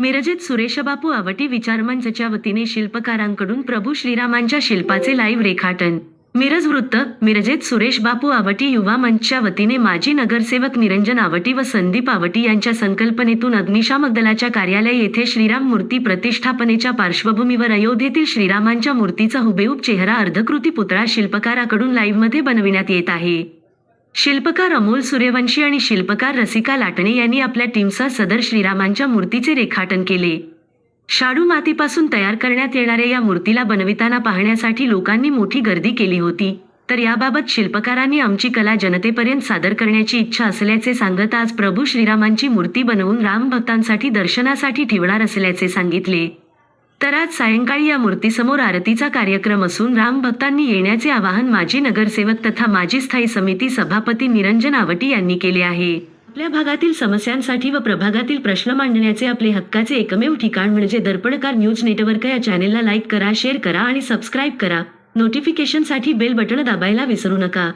मिरजेत सुरेशबापू आवटी विचारमंचच्या वतीने शिल्पकारांकडून प्रभू श्रीरामांच्या शिल्पाचे लाईव्ह रेखाटन. मिरज वृत्त मिरजेत सुरेश बापू आवटी युवा मंचच्या वतीने माजी नगरसेवक निरंजन आवटी व संदीप आवटी यांच्या संकल्पनेतून अग्निशामक दलाच्या कार्यालय येथे श्रीराम मूर्ती प्रतिष्ठापनेच्या पार्श्वभूमीवर अयोध्येतील श्रीरामांच्या मूर्तीचा हुबेहूब चेहरा अर्धकृती पुतळा शिल्पकाराकडून लाईव्हमध्ये बनविण्यात येत आहे. शिल्पकार अमोल सूर्यवंशी आणि शिल्पकार रसिका लाटणे यांनी आपल्या टीमसह सदर श्रीरामांच्या मूर्तीचे रेखाटन केले. शाडू मातीपासून तयार करण्यात येणाऱ्या या मूर्तीला बनविताना पाहण्यासाठी लोकांनी मोठी गर्दी केली होती. तर याबाबत शिल्पकारांनी आमची कला जनतेपर्यंत सादर करण्याची इच्छा असल्याचे सांगत आज प्रभू श्रीरामांची मूर्ती बनवून रामभक्तांसाठी दर्शनासाठी ठेवणार असल्याचे सांगितले. तर आज सायंकाळी या मूर्तीसमोर आरतीचा कार्यक्रम असून राम भक्तांनी येण्याचे आवाहन माजी नगरसेवक तथा माजी स्थायी समिती सभापती निरंजन आवटी यांनी केले आहे. आपल्या भागातील समस्यांसाठी व प्रभागातील प्रश्न मांडण्याचे आपले हक्काचे एकमेव ठिकाण म्हणजे दर्पणकार न्यूज नेटवर्क या चॅनेलला लाईक करा शेअर करा आणि सबस्क्राईब करा. नोटिफिकेशनसाठी बेल बटण दाबायला विसरू नका.